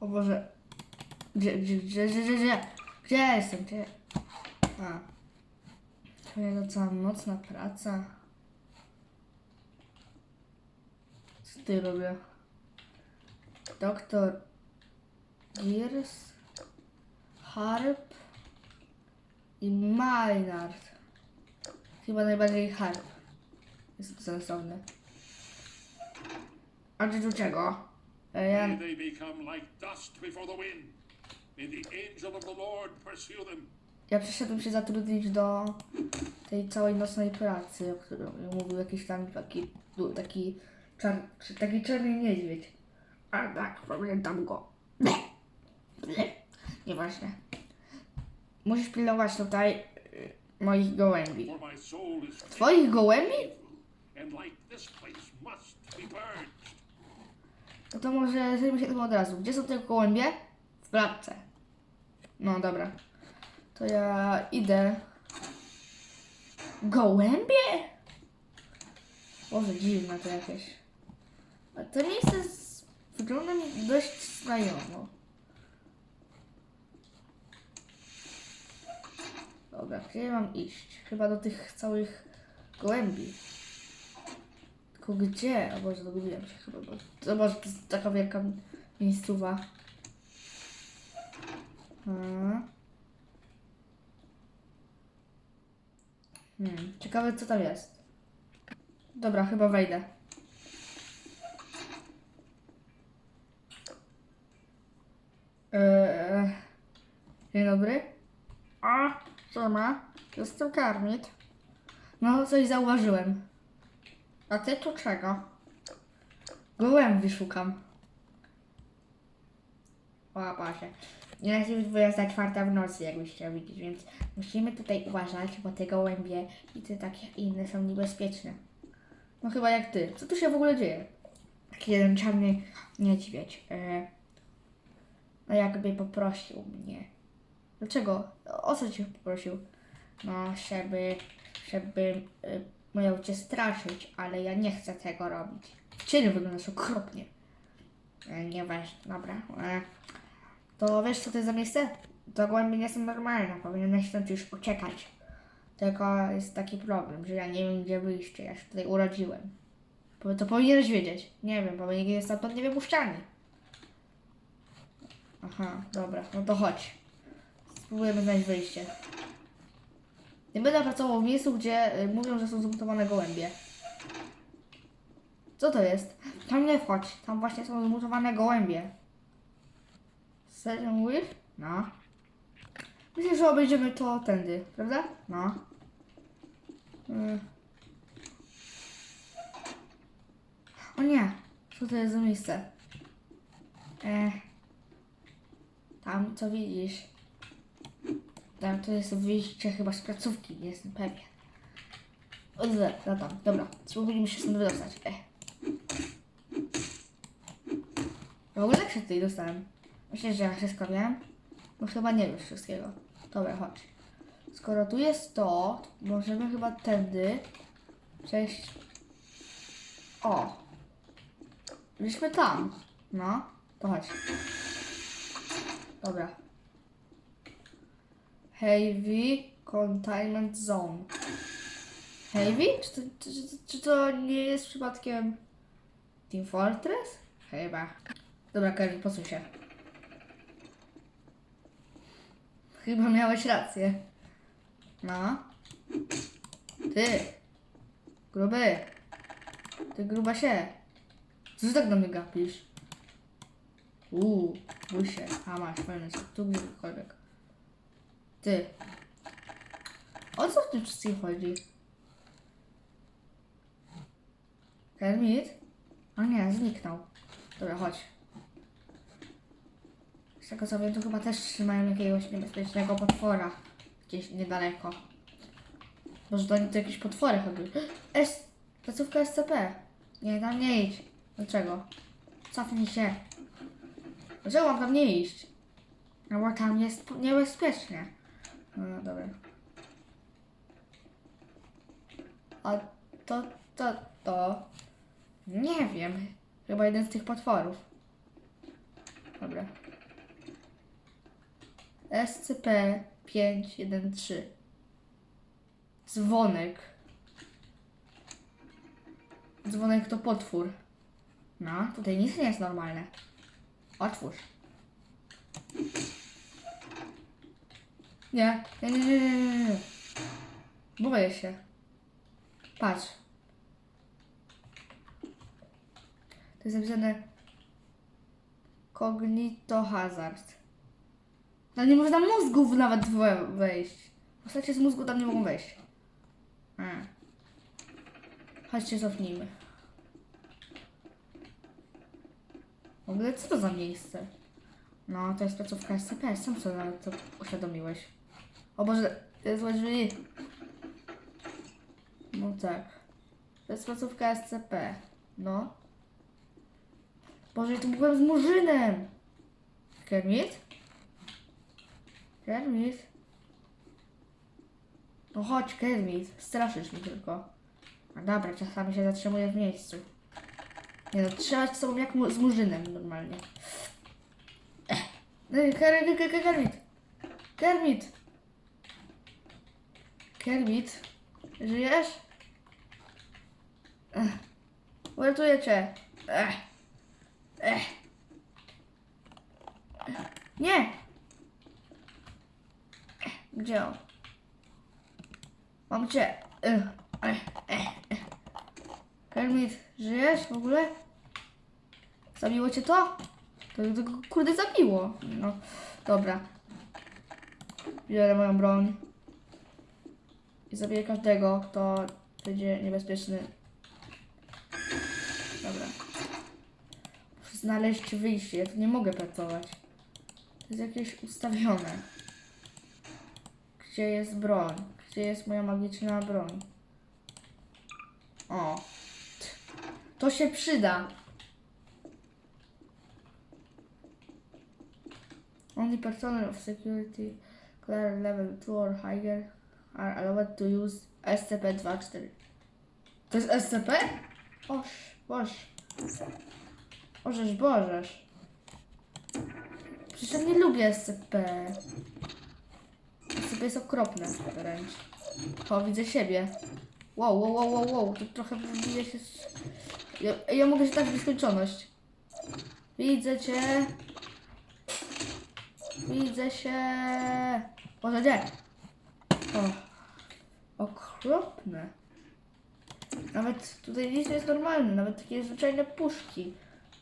O Boże. Gdzie, gdzie, gdzie, gdzie, gdzie, gdzie? Gdzie jestem? Gdzie? A. To cała nocna praca. Co ty robię? Doktor Gears, Harp i Maynard. Chyba najbardziej Harp. Jest sensowny. A ty do czego? Ja... Ja przyszedłem się zatrudnić do tej całej nocnej pracy, o której mówił jakiś tam taki, taki, czar, taki czarny niedźwiedź. A tak, pamiętam go. Nieważne. Musisz pilnować tutaj y, moich gołębi. Twoich gołębi? and like this place must be purged. No to może zajmę się tym od razu. Gdzie są te gołębie? W klatce. No dobra. To ja idę. Gołębie? Boże, dziwne to jakieś. A to miejsce z... wygląda mi dość znajomo. Dobra, gdzie mam iść? Chyba do tych całych gołębi. Tylko gdzie? O Boże, zagubiłem się chyba, bo może to jest taka wielka miejscowa. Hmm. Hmm, ciekawe co tam jest. Dobra, chyba wejdę. Eee, dzień dobry. A, co ma? Jestem karmit. No, coś zauważyłem. A ty tu czego? Gołębi szukam. O Boże. Nieraz już 24 w nocy, jakbyś chciał widzieć, więc musimy tutaj uważać, bo te gołębie i te takie inne są niebezpieczne. No chyba jak ty. Co tu się w ogóle dzieje? Taki jeden czarny niedźwiedź. E, no jakby poprosił mnie. Dlaczego? O co cię poprosił? No, żeby, żeby y, miał cię straszyć, ale ja nie chcę tego robić. W cieniu wyglądasz okropnie. E, nieważne, dobra. E, to wiesz co to jest za miejsce? To gołębie nie są normalne, powinieneś stąd już uciekać. Tylko jest taki problem, że ja nie wiem gdzie wyjście, ja się tutaj urodziłem. To powinieneś wiedzieć. Nie wiem, bo nikt jest stamtąd niewypuszczalny. Aha, dobra, no to chodź. Spróbujemy znaleźć wyjście. Nie będę pracował w miejscu, gdzie y, mówią, że są zmutowane gołębie. Co to jest? Tam nie wchodź. Tam właśnie są zmutowane gołębie. Serio mówisz? No. Myślę, że obejdziemy to tędy, prawda? No. Y. O nie! Co to jest za miejsce? E. Tam, co widzisz? Tam to jest wyjście chyba z placówki, nie jestem pewien. O, dobra, no tam, dobra, spróbujmy się stąd wydostać. E. W ogóle jak się tutaj dostałem? Myślę, że ja wszystko wiem. No chyba nie wiesz wszystkiego. Dobra, chodź. Skoro tu jest to, to możemy chyba tędy przejść. O! Byliśmy tam. No, to chodź. Dobra. Heavy Containment Zone. Heavy? Czy to, czy, czy, to nie jest przypadkiem Team Fortress? Chyba. Dobra, Kevin, posuń się. Chyba miałeś rację. No. Ty. Gruby. Ty gruba się. Co tak na mnie gapisz? Uuu, bój się. A masz, fajny tu gdziekolwiek. Ty. O co w tym wszystkim chodzi? Kermit? O nie, zniknął. Dobra, chodź. Z tego co wiem, to chyba też trzymają jakiegoś niebezpiecznego potwora. Gdzieś niedaleko. Może to oni to jakieś potwory chodziły. S... Placówka SCP. Nie, tam nie idź. Dlaczego? Cofnij się. Dlaczego mam tam nie iść? No bo tam jest niebezpiecznie. No dobra. A to, to, to... Nie wiem. Chyba jeden z tych potworów. Dobra. Dobra. SCP-513. Dzwonek. Dzwonek to potwór. No, tutaj nic nie jest normalne. Otwórz. Nie, nie, nie, nie, nie, nie. Boję się. Patrz. To jest napisane Cognito hazard. No nie można mózgów nawet we- wejść. Postacie z mózgu tam nie mogą wejść. A. Chodźcie, cofnijmy. W ogóle co to za miejsce? No, to jest placówka SCP, sam sobie to uświadomiłeś. O Boże, złe drzwi. No tak. To jest placówka SCP. No. Boże, ja tu byłem z Murzynem. Kermit? Kermit? No chodź, Kermit. Straszysz mi tylko. No dobra, czasami się zatrzymuję w miejscu. Nie no, trzymać sobą jak mu, z Murzynem normalnie. Ech. Ej, Ker- Ker- Ker- Kermit! Kermit! Kermit? Żyjesz? Ech. Uratuję cię. Ech. Ech. Nie! Ech, Gdzie on? Mam cię. Ech, ech, ech, ech. Kermit, żyjesz w ogóle? Zabiło cię to? To, to kurde zabiło. No, dobra. Biorę moją broń. I zabiję każdego, kto będzie niebezpieczny. Dobra. Muszę znaleźć wyjście. Ja tu nie mogę pracować. To jest jakieś ustawione. Gdzie jest broń? Gdzie jest moja magiczna broń? O. To się przyda. Only personnel of security clear level 2 or higher are allowed to use SCP-24. To jest SCP? Oż, boż. Bożeż, bożeż. Przecież ja nie lubię SCP. SCP jest okropne wręcz. O, widzę siebie. Wow, wow, wow, wow, wow. To trochę wybije się z... Ja, ja mogę się tak w nieskończoność. Widzę cię. Widzę się. Może gdzie? O. Okropne. Nawet tutaj nic nie jest normalne, nawet takie zwyczajne puszki.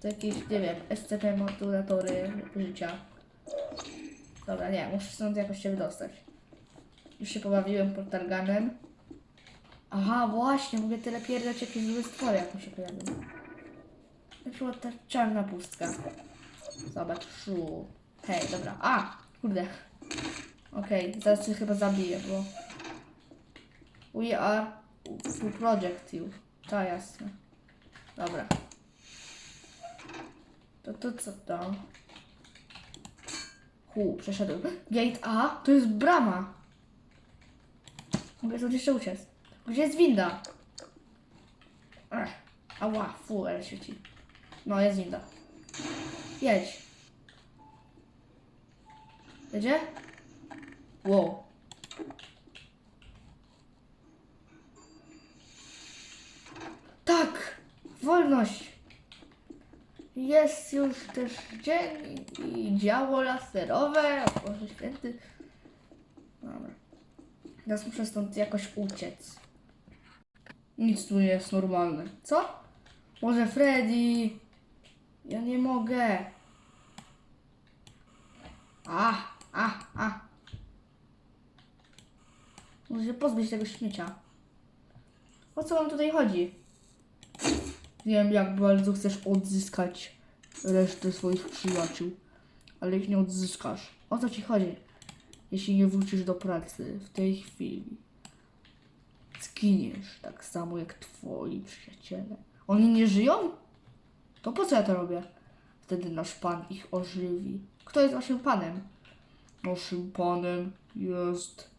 To jakieś, nie wiem, SCP modulatory życia. Dobra, nie, muszę stąd jakoś się wydostać. Już się pobawiłem portalganem. Aha, właśnie, mogę tyle pierdać jakieś złe stwory, jak mi się pojawią. Na przykład ta czarna pustka. Zobacz, szu. Hej, dobra. A, kurde. Okej, zaraz cię chyba zabiję, bo... We are to project you. To jasne. Dobra. To to co to? Hu, przeszedłem. Gate A? To jest brama. Mogę stąd jeszcze uciec. Gdzie jest winda? Ech. Ała, fu, ale świeci. No, jest winda. Jedź. Jedzie? Wow. Wolność! Jest już też dzień i działo laserowe. O Boże święty. Dobra. Teraz muszę stąd jakoś uciec. Nic tu nie jest normalne. Co? Może Freddy? Ja nie mogę. A, a, a. Muszę pozbyć tego śmiecia. O co wam tutaj chodzi? Wiem, jak bardzo chcesz odzyskać resztę swoich przyjaciół, ale ich nie odzyskasz. O co ci chodzi? Jeśli nie wrócisz do pracy w tej chwili, zginiesz tak samo jak twoi przyjaciele. Oni nie żyją? To po co ja to robię? Wtedy nasz pan ich ożywi. Kto jest waszym panem? Naszym panem jest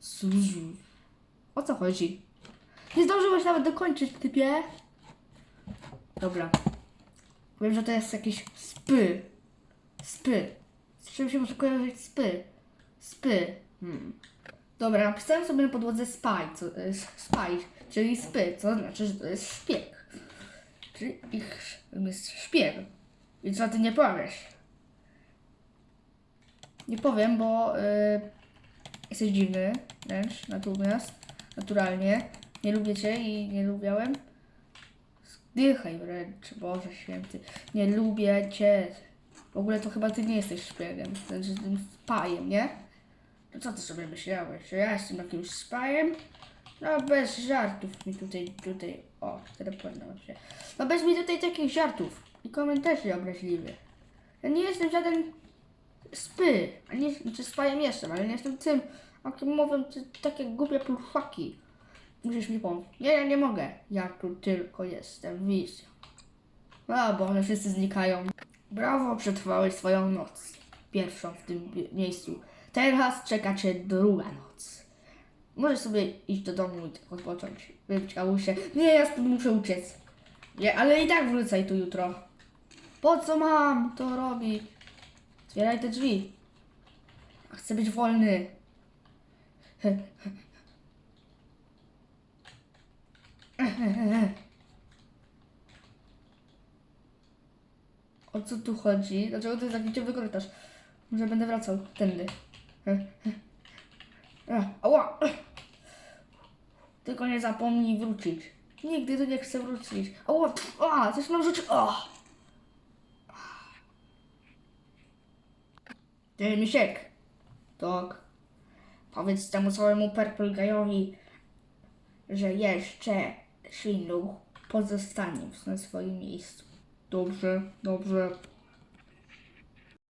Suzu. O co chodzi? Nie zdążyłeś nawet dokończyć, typie. Dobra. Wiem, że to jest jakiś spy. Spy. Z czym się może kojarzyć spy? Spy. Hmm. Dobra, napisałem sobie na podłodze spy, co, y, spy, czyli spy, co znaczy, że to jest szpieg. Czyli ich jest szpieg. I co ty nie powiesz? Nie powiem, bo y, jesteś dziwny, wręcz natychmiast, naturalnie. Nie lubię cię i nie lubiałem. Zdychaj wręcz, Boże Święty. Nie lubię cię. W ogóle to chyba ty nie jesteś szpiegiem, znaczy tym spajem, nie? No co ty sobie myślałeś, że ja jestem jakimś spajem? No bez żartów mi tutaj, tutaj, o, telepnąłem się. No bez mi tutaj takich żartów i komentarzy obraźliwych. Ja nie jestem żaden spy, a nie, czy spajem jestem, ale nie jestem tym, o kim mówią takie głupie pluszaki. Musisz mi pomóc. Nie, ja nie mogę. Ja tu tylko jestem wizją. A, bo one wszyscy znikają. Brawo, przetrwałeś swoją noc. Pierwszą w tym mie- miejscu. Teraz czeka cię druga noc. Możesz sobie iść do domu i tak odpocząć. Wypić kawusie. Nie, ja stąd muszę uciec. Nie, ale i tak wrócaj tu jutro. Po co mam to robić? Otwieraj te drzwi. Chcę być wolny. O co tu chodzi? Dlaczego to jest ciemny korytarz? Może będę wracał tędy. Ała! Tylko nie zapomnij wrócić. Nigdy tu nie chcę wrócić. Ała! Coś mam rzucić. O! Ty, Misiek. Tak. Powiedz temu całemu Purple Guy'owi, że jeszcze Shinlu pozostanie na swoim miejscu. Dobrze, dobrze.